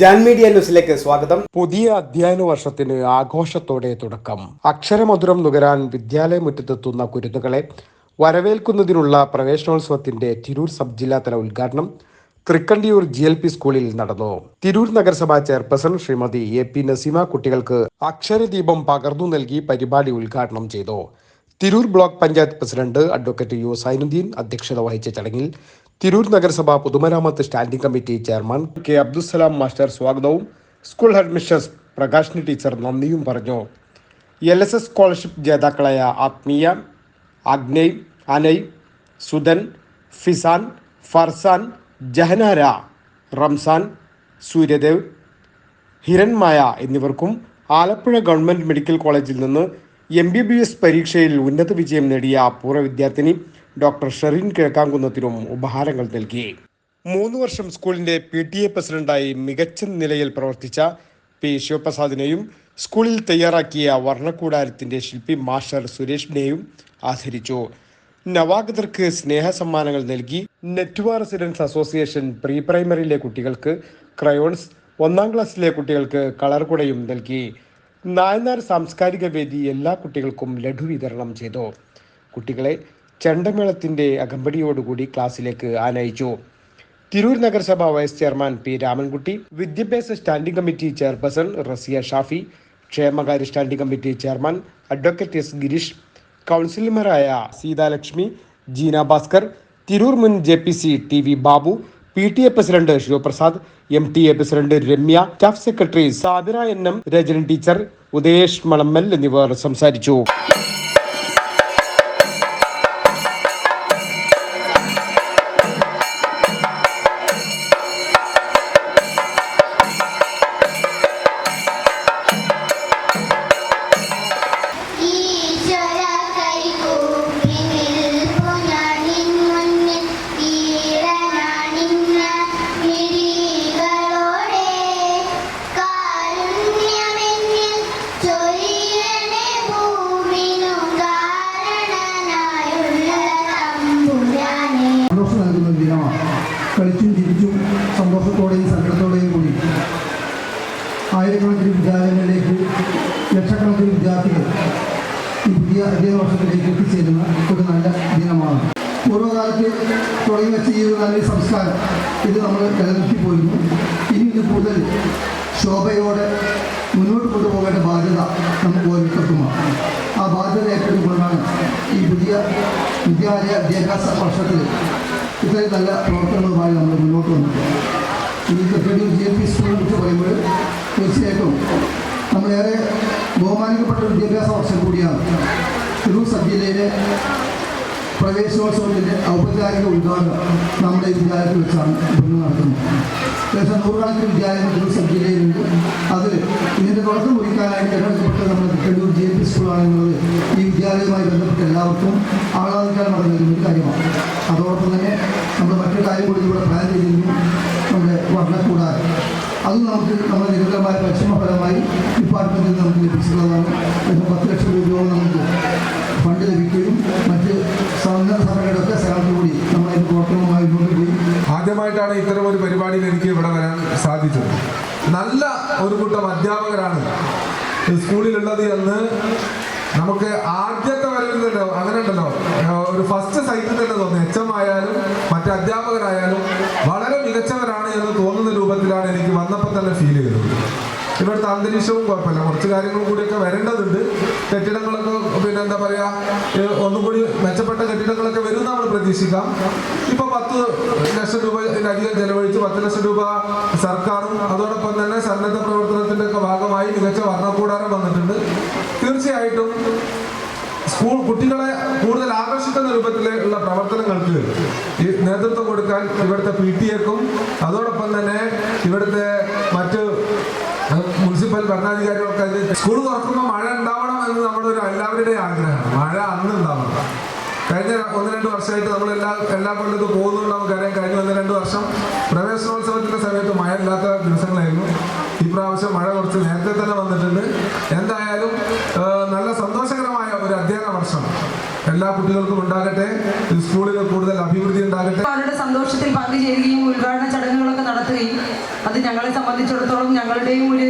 ജാൻ ന്യൂസിലേക്ക് സ്വാഗതം. പുതിയ അധ്യയന വർഷത്തിന് ആഘോഷത്തോടെ തുടക്കം. അക്ഷരമധുരം നുകരാൻ വിദ്യാലയമുറ്റത്തെത്തുന്ന കുരുന്നുകളെ വരവേൽക്കുന്നതിനുള്ള പ്രവേശനോത്സവത്തിന്റെ തിരൂർ സബ് ജില്ലാതല ഉദ്ഘാടനം തൃക്കണ്ടിയൂർ ജി എൽ പി സ്കൂളിൽ നടന്നു. തിരൂർ നഗരസഭാ chairperson Shrimati A P Naseema കുട്ടികൾക്ക് അക്ഷരദീപം പകർന്നു നൽകി പരിപാടി ഉദ്ഘാടനം ചെയ്തു. Tirur block panchayat president advocate U Zainuddin അധ്യക്ഷത വഹിച്ച ചടങ്ങിൽ തിരൂർ നഗരസഭ പൊതുമരാമത്ത് standing committee chairman K Abdussalam master സ്വാഗതവും school head mistress Prakashini teacher നന്ദിയും പറഞ്ഞു. എൽ എസ് എസ് സ്കോളർഷിപ്പ് ജേതാക്കളായ ആത്മീയ അഗ്നയ് അനയ് സുധൻ ഫിസാൻ ഫർസാൻ ജഹനാര റംസാൻ സൂര്യദേവ് ഹിരൺമായ എന്നിവർക്കും ആലപ്പുഴ ഗവൺമെന്റ് മെഡിക്കൽ കോളേജിൽ നിന്ന് എം ബി ബി എസ് പരീക്ഷയിൽ ഉന്നത വിജയം നേടിയ പൂർവ വിദ്യാർത്ഥിനി ഡോക്ടർ ഷെറിൻ കിഴക്കാങ്കുന്നത്തിനും ഉപഹാരങ്ങൾ നൽകി. മൂന്ന് വർഷം സ്കൂളിന്റെ പി ടി എ പ്രസിഡന്റായി മികച്ച നിലയിൽ പ്രവർത്തിച്ച പി ശിവപ്രസാദിനെയും സ്കൂളിൽ തയ്യാറാക്കിയ വർണക്കൂടാരത്തിന്റെ ശില്പി മാസ്റ്റർ സുരേഷിനെയും ആദരിച്ചു. നവാഗതർക്ക് സ്നേഹ സമ്മാനങ്ങൾ നൽകി നെറ്റ്വാർ റെസിഡൻസ് അസോസിയേഷൻ പ്രീ പ്രൈമറിയിലെ കുട്ടികൾക്ക് ക്രയോൺസ് ഒന്നാം ക്ലാസ്സിലെ കുട്ടികൾക്ക് കളർ കുടയും നൽകി. നായനാർ സാംസ്കാരിക വേദി എല്ലാ കുട്ടികൾക്കും ലഡു വിതരണം ചെയ്തു. കുട്ടികളെ ചെണ്ടമേളത്തിന്റെ അകമ്പടിയോടുകൂടി ക്ലാസ്സിലേക്ക് ആനയിച്ചു. തിരൂർ നഗരസഭ വൈസ് ചെയർമാൻ പി രാമൻകുട്ടി വിദ്യാഭ്യാസ standing committee chairperson Raziya Shafi ക്ഷേമകാര്യ standing committee chairman advocate S Girish കൗൺസിലർമാരായ സീതാലക്ഷ്മി ജീന ഭാസ്കർ തിരൂർ മുൻ J P C T V Babu P T A president Sivaprasad M T A president Ramya staff secretary Sabira N M Rajani teacher Udayesh Malammal എന്നിവർ സംസാരിച്ചു. സന്തോഷത്തോടെയും സങ്കടത്തോടെയും കൂടി ആയിരക്കണക്കിന് വിദ്യാലയങ്ങളിലേക്ക് ലക്ഷക്കണക്കിന് വിദ്യാർത്ഥികൾ ഈ പുതിയ അധ്യയന വർഷത്തിലേക്ക് എത്തിച്ചേരുന്ന ഒരു നല്ല ദിനമാണ്. പൂർവകാലത്ത് തുടങ്ങി വെച്ച ഈ ഒരു നല്ലൊരു സംസ്കാരം ഇത് നമ്മൾ നിലനിർത്തി പോയിരുന്നു ഇനി ഇത് കൂടുതൽ ശോഭയോടെ മുന്നോട്ട് കൊണ്ടുപോകേണ്ട ബാധ്യത നമുക്ക് ഓരോരുത്തർക്കുമാണ്. ആ ബാധ്യത ഏറ്റെടുക്കൊണ്ടാണ് ഈ പുതിയ വിദ്യാലയ വിദ്യാഭ്യാസ വർഷത്തിൽ ഇത്രയും നല്ല പ്രവർത്തനങ്ങളുമായി നമ്മൾ മുന്നോട്ട് വന്നത്. ഈ കൃത്യത്തിൽ ജി എൽ പി സ്കൂളിനെ കുറിച്ച് പറയുമ്പോൾ തീർച്ചയായിട്ടും നമ്മളേറെ ബഹുമാനിക്കപ്പെട്ട വിദ്യാഭ്യാസ വർഷം കൂടിയാണ് തിരൂർ സബ് പ്രവേശനോത്സവത്തിന്റെ ഔപചാരിക ഉദ്ഘാടനം നമ്മുടെ വിദ്യാലയത്തിൽ വെച്ചാണ് ഇന്ന് ഏകദേശം നൂറുകണക്കിന് വിദ്യാലയങ്ങൾ തിരൂർ സബ് ജില്ലയിലുണ്ട് ഇതിന്റെ തുടക്കം കുറിക്കാനായിട്ട് തിരഞ്ഞെടുക്കപ്പെട്ട നമ്മുടെ കണ്ണൂർ ജി പി സ്കൂളാണെന്നുള്ളത് ഈ വിദ്യാലയവുമായി ബന്ധപ്പെട്ട എല്ലാവർക്കും ആഹ്ലാദിക്കാൻ നടന്നിരുന്ന ഒരു കാര്യമാണ്. അതോടൊപ്പം തന്നെ നമ്മൾ മറ്റൊരു കാര്യം കൂടി ഇവിടെ പ്ലാൻ ചെയ്തിരുന്നു. അത് നമുക്ക് നമ്മുടെ നിരന്തരമായ പരിശ്രമഫലമായി ഡിപ്പാർട്ട്മെന്റിൽ നമുക്ക് ലഭിച്ചിട്ടുള്ളതാണ്. ഏകദേശം പത്ത് ലക്ഷം രൂപയോളം നമുക്ക് ഫണ്ട് ലഭിക്കുകയും മറ്റ് സന്നദ്ധ സഭകളുടെ ഒക്കെ സഹായത്തോടുകൂടി നമ്മളതിന്റെ പ്രവർത്തനവുമായി മുന്നോട്ട് ആദ്യമായിട്ടാണ് ഇത്തരം ഒരു പരിപാടിയിൽ എനിക്ക് ഇവിടെ വരാൻ സാധിച്ചത്. നല്ല ഒരു കൂട്ടം അധ്യാപകരാണ് സ്കൂളിലുള്ളത് എന്ന് നമുക്ക് ആദ്യത്തെ തന്നെ അങ്ങനെ ഉണ്ടല്ലോ ഒരു ഫസ്റ്റ് സൈറ്റിൽ തന്നെ തോന്നി എച്ച് എം ആയാലും മറ്റ് അധ്യാപകരായാലും വളരെ മികച്ചവരാണ് എന്ന് തോന്നുന്ന രൂപത്തിലാണ് എനിക്ക് വന്നപ്പോൾ തന്നെ ഫീൽ ചെയ്തത്. ഇവിടുത്തെ അന്തരീക്ഷവും കുഴപ്പമില്ല. കുറച്ച് കാര്യങ്ങൾ കൂടിയൊക്കെ വരേണ്ടതുണ്ട്. കെട്ടിടങ്ങളൊക്കെ പിന്നെ എന്താ പറയാ ഏഹ് ഒന്നും കൂടി മെച്ചപ്പെട്ട കെട്ടിടങ്ങളൊക്കെ വരും നമ്മൾ പ്രതീക്ഷിക്കാം. ഇപ്പൊ പത്ത് ലക്ഷം രൂപ അധികം ചെലവഴിച്ച്. പത്ത് ലക്ഷം രൂപ സർക്കാരും അതോടൊപ്പം തന്നെ സന്നദ്ധ പ്രവർത്തനത്തിന്റെ ഒക്കെ ഭാഗമായി മികച്ച വർണക്കൂടാരം വന്നിട്ടുണ്ട്. തീർച്ചയായിട്ടും സ്കൂൾ കുട്ടികളെ കൂടുതൽ ആകർഷിക്കുന്ന രൂപത്തിലുള്ള പ്രവർത്തനങ്ങൾക്ക് നേതൃത്വം കൊടുക്കാൻ ഇവിടുത്തെ പി ടി എക്കും അതോടൊപ്പം തന്നെ ഇവിടുത്തെ മറ്റ് മുനിസിപ്പൽ ഭരണാധികാരികൾക്ക് സ്കൂൾ തുറക്കുമ്പോൾ മഴ ഉണ്ടാവണം എന്ന് നമ്മുടെ ഒരു എല്ലാവരുടെയും ആഗ്രഹമാണ്. മഴ അന്ന് ഉണ്ടാവണം. കഴിഞ്ഞ ഒന്ന് രണ്ട് വർഷമായിട്ട് നമ്മൾ എല്ലാ എല്ലാ കൊല്ലത്തും പോകുന്നുണ്ട് നമുക്കറിയാം. കഴിഞ്ഞ ഒന്ന് രണ്ട് വർഷം പ്രവേശനോത്സവത്തിന്റെ സമയത്ത് മഴ ഇല്ലാത്ത ദിവസങ്ങളായിരുന്നു. ഈ പ്രാവശ്യം മഴ കുറച്ച് നേരത്തെ തന്നെ വന്നിട്ടുണ്ട്. എന്തായാലും ആ, നല്ല സന്തോഷകരമായ ഒരു അധ്യയന വർഷം എല്ലാ കുട്ടികൾക്കും ഉണ്ടാകട്ടെ സ്കൂളിൽ കൂടുതൽ അഭിവൃദ്ധി ഉണ്ടാകട്ടെ. അവരുടെ സന്തോഷത്തിൽ പങ്കുചേരുകയും ഉദ്ഘാടന ചടങ്ങുകളൊക്കെ നടത്തുകയും അത് ഞങ്ങളെ സംബന്ധിച്ചിടത്തോളം ഞങ്ങളുടെയും ഒരു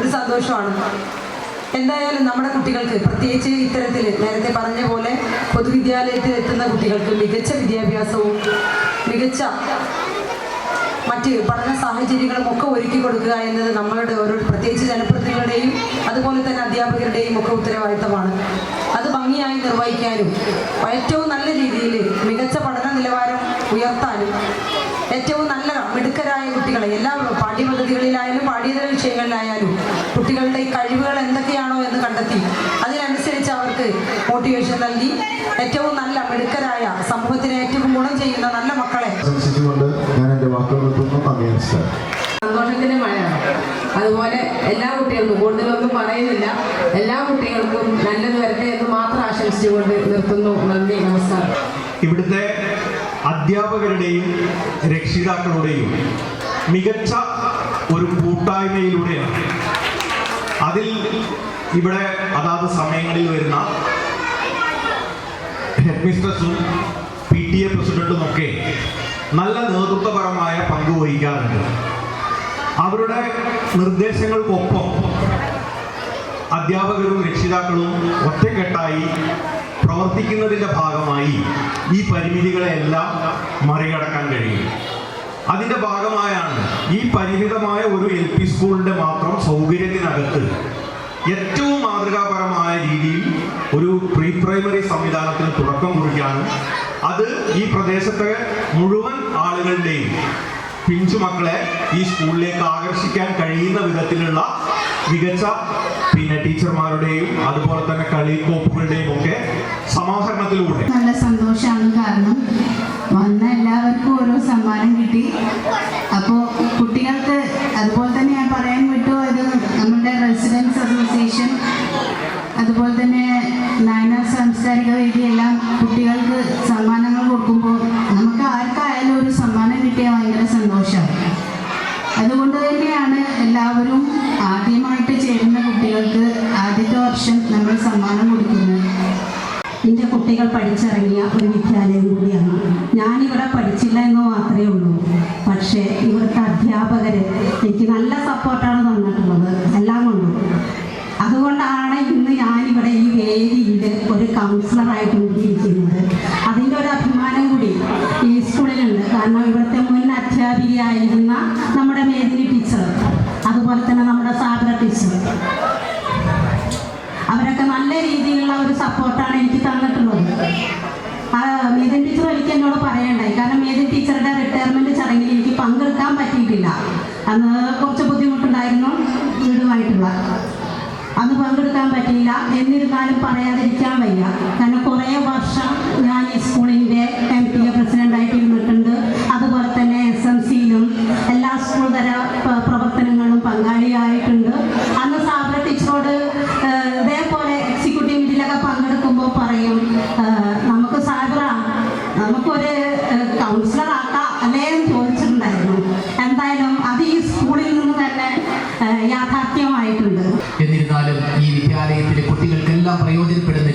ഒരു സന്തോഷമാണ്. എന്തായാലും നമ്മുടെ കുട്ടികൾക്ക് പ്രത്യേകിച്ച് ഇത്തരത്തിൽ നേരത്തെ പറഞ്ഞ പോലെ പൊതുവിദ്യാലയത്തിൽ എത്തുന്ന കുട്ടികൾക്ക് മികച്ച വിദ്യാഭ്യാസവും മികച്ച മറ്റ് പഠന സാഹചര്യങ്ങളും ഒക്കെ ഒരുക്കി കൊടുക്കുക എന്നത് നമ്മളുടെ ഓരോ പ്രത്യേകിച്ച് ജനപ്രതിനിധികളുടെയും അതുപോലെ തന്നെ അധ്യാപകരുടെയും ഒക്കെ ഉത്തരവാദിത്തമാണ്. അത് ഭംഗിയായി നിർവഹിക്കാനും ഏറ്റവും നല്ല രീതിയിൽ മികച്ച പഠന നിലവാരം ഉയർത്താനും ഏറ്റവും നല്ല മിടുക്കരായ കുട്ടികളെ എല്ലാ പാഠ്യപദ്ധതികളിലായാലും പാഠ്യേതര വിഷയങ്ങളിലായാലും കുട്ടികളുടെ കഴിവുകൾ എന്തൊക്കെയാണോ എന്ന് കണ്ടെത്തി അതിനനുസരിച്ച് അവർക്ക് മോട്ടിവേഷൻ നൽകി ഏറ്റവും നല്ല മിടുക്കരായ സമൂഹത്തിന് ഏറ്റവും ഗുണം ചെയ്യുന്ന നല്ല മക്കളെ സന്തോഷത്തിന്റെ മഴയാണ്. അതുപോലെ എല്ലാ കുട്ടികൾക്കും കൂടുതലൊന്നും പറയുന്നില്ല. എല്ലാ കുട്ടികൾക്കും നല്ലത് വരട്ടെ എന്ന് മാത്രം ആശംസിച്ചുകൊണ്ട് നിർത്തുന്നു. നന്ദി നമസ്കാരം. ഇവിടുത്തെ അധ്യാപകരുടെയും രക്ഷിതാക്കളുടെയും മികച്ച ഒരു കൂട്ടായ്മയിലൂടെയാണ്. അതിൽ ഇവിടെ അതാത് സമയങ്ങളിൽ വരുന്ന ഹെഡ് മിസ്ട്രസും പി ടി എ പ്രസിഡന്റും ഒക്കെ നല്ല നേതൃത്വപരമായ പങ്ക് വഹിക്കാറുണ്ട്. അവരുടെ നിർദ്ദേശങ്ങൾക്കൊപ്പം അധ്യാപകരും രക്ഷിതാക്കളും ഒറ്റക്കെട്ടായി പ്രവർത്തിക്കുന്നതിന്റെ ഭാഗമായി ഈ പരിമിതികളെല്ലാം മറികടക്കാൻ കഴിയും. അതിന്റെ ഭാഗമായാണ് ഈ പരിമിതമായ ഒരു എൽ പി സ്കൂളിന്റെ മാത്രം സൗകര്യത്തിനകത്ത് ഏറ്റവും മാതൃകാപരമായ രീതിയിൽ ഒരു പ്രീ പ്രൈമറി സംവിധാനത്തിന് തുടക്കം കുറിക്കാനും അത് ഈ പ്രദേശത്തെ മുഴുവൻ ആളുകളുടെയും പിഞ്ചു മക്കളെ ഈ സ്കൂളിലേക്ക് ആകർഷിക്കാൻ കഴിയുന്ന വിധത്തിലുള്ള മികച്ച പിന്നെ ടീച്ചർമാരുടെയും അതുപോലെ തന്നെ കളിക്കോപ്പുകളുടെയും ഒക്കെ സമാഹരണത്തിലൂടെ. നല്ല സന്തോഷമാണ് കാരണം വന്ന എല്ലാവർക്കും ഓരോ സമ്മാനം കിട്ടി. അപ്പോൾ കുട്ടികൾക്ക് അതുപോലെ തന്നെ ഞാൻ പറയാൻ വിട്ടു ഇത് നമ്മുടെ റെസിഡൻസ് അസോസിയേഷൻ അതുപോലെ തന്നെ നയന സാംസ്കാരിക വേദിയെല്ലാം കുട്ടികൾക്ക് സമ്മാനങ്ങൾ കൊടുക്കുമ്പോൾ നമുക്ക് ആർക്കായാലും ഒരു സമ്മാനം കിട്ടിയാൽ ഭയങ്കര സന്തോഷമാണ്. അതുകൊണ്ട് തന്നെയാണ് എല്ലാവരും ആദ്യമായിട്ട് ചേരുന്ന കുട്ടികൾക്ക് ആദ്യത്തെ വർഷം നമ്മൾ സമ്മാനം കൊടുക്കുന്നത്. എന്റെ കുട്ടികൾ പഠിച്ചിറങ്ങിയ ഒരു വിദ്യാലയം കൂടിയാണ് ഞാനിവിടെ പഠിച്ചില്ല എന്ന് മാത്രമേ ഉള്ളൂ പക്ഷേ ഇവിടുത്തെ അധ്യാപകർ എനിക്ക് നല്ല സപ്പോർട്ടാണ് തന്നിട്ടുള്ളത് എല്ലാം കൊണ്ടും അതുകൊണ്ടാണ് ഇന്ന് ഞാനിവിടെ ഈ വേദിയിൽ ഒരു കൗൺസിലറായിട്ട് കൂടിയിരിക്കുന്നത് അതിന്റെ ഒരു അഭിമാനം കൂടി ഈ സ്കൂളിലുണ്ട് കാരണം ഇവിടുത്തെ മുൻ അധ്യാപികയായിരുന്ന നമ്മുടെ മേദിനി ടീച്ചർ അതുപോലെ തന്നെ നമ്മുടെ സാഗര ടീച്ചർ അവരൊക്കെ നല്ല രീതിയിലുള്ള ഒരു സപ്പോർട്ടാണ് എനിക്ക് തന്നിട്ടുള്ളത്. ആ, മേദിൻ ടീച്ചർ എനിക്ക് എന്നോട് പറയണ്ടായി. കാരണം മേധൻ ടീച്ചറുടെ റിട്ടയർമെന്റ് ചടങ്ങിൽ എനിക്ക് പങ്കെടുക്കാൻ പറ്റിയിട്ടില്ല. അന്ന് കുറച്ച് ബുദ്ധിമുട്ടുണ്ടായിരുന്നു വീടുമായിട്ടുള്ള. അന്ന് പങ്കെടുക്കാൻ പറ്റിയില്ല. എന്നിരുന്നാലും പറയാതിരിക്കാൻ വയ്യ. കാരണം കുറേ വർഷം ഞാൻ ഈ സ്കൂളിന്റെ ഈ വിദ്യാലയത്തിലെ കുട്ടികൾക്കെല്ലാം പ്രയോജനപ്പെടുന്ന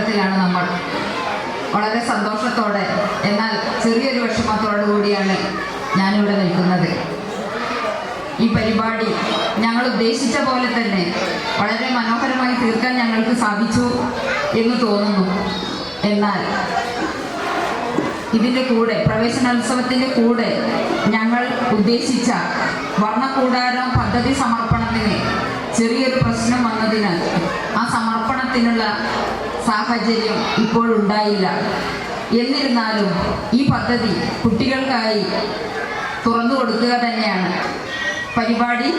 അവസാന ഘട്ടത്തിലാണ് നമ്മൾ. വളരെ സന്തോഷത്തോടെ എന്നാൽ ചെറിയൊരു വിഷമത്തോടു കൂടിയാണ് ഞാനിവിടെ നിൽക്കുന്നത്. ഈ പരിപാടി ഞങ്ങൾ ഉദ്ദേശിച്ച പോലെ തന്നെ വളരെ മനോഹരമായി തീർക്കാൻ ഞങ്ങൾക്ക് സാധിച്ചു എന്ന് തോന്നുന്നു. എന്നാൽ ഇതിന്റെ കൂടെ പ്രവേശനോത്സവത്തിന്റെ കൂടെ ഞങ്ങൾ ഉദ്ദേശിച്ച വർണക്കൂടാരം പദ്ധതി സമർപ്പണത്തിന് ചെറിയൊരു പ്രശ്നം വന്നതിനാൽ ആ സമർപ്പണത്തിനുള്ള സാഹചര്യം ഇപ്പോൾ ഉണ്ടായില്ല എന്നിരുന്നാലും ഈ പദ്ധതി കുട്ടികൾക്കായി തുറന്നു കൊടുക്കുക തന്നെയാണ്. പരിപാടി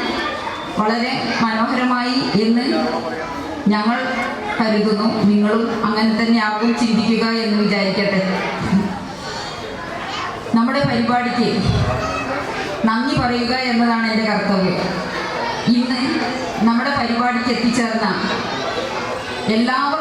വളരെ മനോഹരമായി എന്ന് ഞങ്ങൾ കരുതുന്നു. നിങ്ങളും അങ്ങനെ തന്നെ ആകും ചിന്തിക്കുക എന്ന് വിചാരിക്കട്ടെ. നമ്മുടെ പരിപാടിക്ക് നന്ദി പറയുക എന്നതാണ് എന്റെ കർത്തവ്യം. ഇന്ന് നമ്മുടെ പരിപാടിക്ക് എത്തിച്ചേർന്ന എല്ലാവർക്കും